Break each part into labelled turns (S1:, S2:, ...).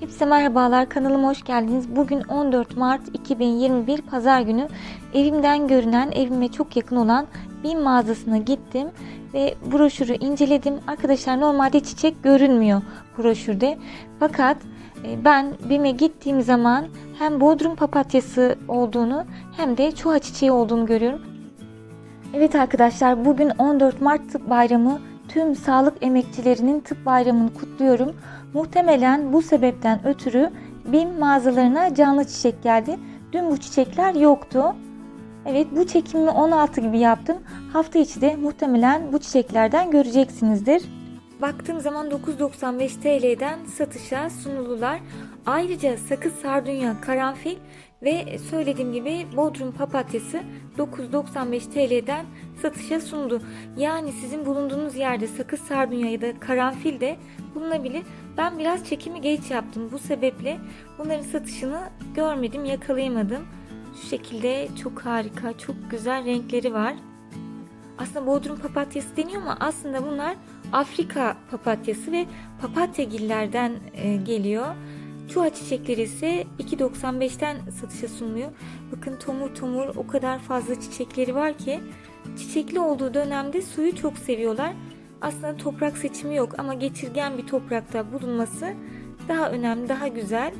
S1: Hepsi merhabalar kanalıma hoş geldiniz. Bugün 14 Mart 2021 Pazar günü evimden görünen evime çok yakın olan bir mağazasına gittim ve broşürü inceledim. Arkadaşlar normalde çiçek görünmüyor broşürde. Fakat e, ben BİM'e gittiğim zaman hem Bodrum papatyası olduğunu hem de çuha çiçeği olduğunu görüyorum. Evet arkadaşlar bugün 14 Mart Bayramı tüm sağlık emekçilerinin tıp bayramını kutluyorum. Muhtemelen bu sebepten ötürü BİM mağazalarına canlı çiçek geldi. Dün bu çiçekler yoktu. Evet bu çekimi 16 gibi yaptım. Hafta içi de muhtemelen bu çiçeklerden göreceksinizdir. Baktığım zaman 9.95 TL'den satışa sunulular. Ayrıca sakız sardunya, karanfil ve söylediğim gibi Bodrum papatyası 9.95 TL'den satışa sundu. Yani sizin bulunduğunuz yerde sakız sardunya ya da karanfil de bulunabilir. Ben biraz çekimi geç yaptım. Bu sebeple bunların satışını görmedim, yakalayamadım. Şu şekilde çok harika, çok güzel renkleri var. Aslında Bodrum papatyası deniyor ama aslında bunlar Afrika papatyası ve papatyagillerden e, geliyor. Çuha çiçekleri ise 2.95'ten satışa sunuluyor. Bakın tomur tomur o kadar fazla çiçekleri var ki çiçekli olduğu dönemde suyu çok seviyorlar. Aslında toprak seçimi yok ama geçirgen bir toprakta bulunması daha önemli, daha güzel.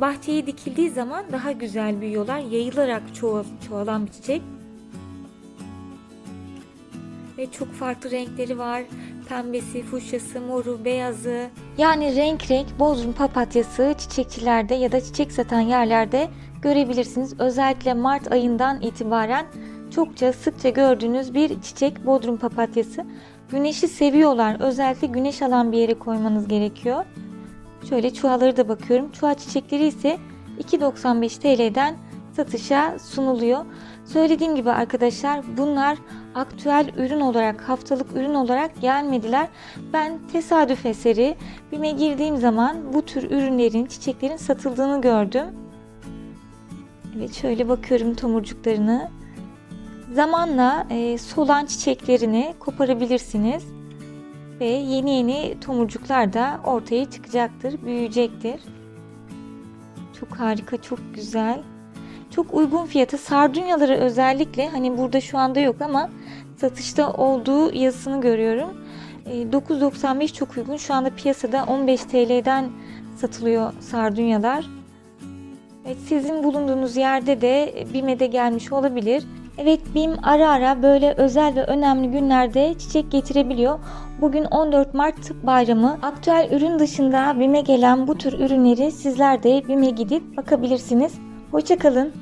S1: Bahçeye dikildiği zaman daha güzel büyüyorlar. Yayılarak çoğal, çoğalan bir çiçek. Ve çok farklı renkleri var. Pembesi, fuşyası, moru, beyazı. Yani renk renk Bodrum papatyası çiçekçilerde ya da çiçek satan yerlerde görebilirsiniz. Özellikle Mart ayından itibaren çokça sıkça gördüğünüz bir çiçek Bodrum papatyası. Güneşi seviyorlar. Özellikle güneş alan bir yere koymanız gerekiyor. Şöyle çuhaları da bakıyorum. Çuha çiçekleri ise 2.95 TL'den satışa sunuluyor. Söylediğim gibi arkadaşlar bunlar aktüel ürün olarak, haftalık ürün olarak gelmediler. Ben tesadüf eseri BİM'e girdiğim zaman bu tür ürünlerin, çiçeklerin satıldığını gördüm. Evet şöyle bakıyorum tomurcuklarını. Zamanla e, solan çiçeklerini koparabilirsiniz ve yeni yeni tomurcuklar da ortaya çıkacaktır, büyüyecektir. Çok harika, çok güzel. Çok uygun fiyata sardunyaları özellikle hani burada şu anda yok ama satışta olduğu yazısını görüyorum. E, 9.95 çok uygun. Şu anda piyasada 15 TL'den satılıyor sardunyalar. Evet, sizin bulunduğunuz yerde de BİM'e de gelmiş olabilir. Evet BİM ara ara böyle özel ve önemli günlerde çiçek getirebiliyor. Bugün 14 Mart Tıp Bayramı. Aktüel ürün dışında BİM'e gelen bu tür ürünleri sizler de BİM'e gidip bakabilirsiniz. Hoşçakalın.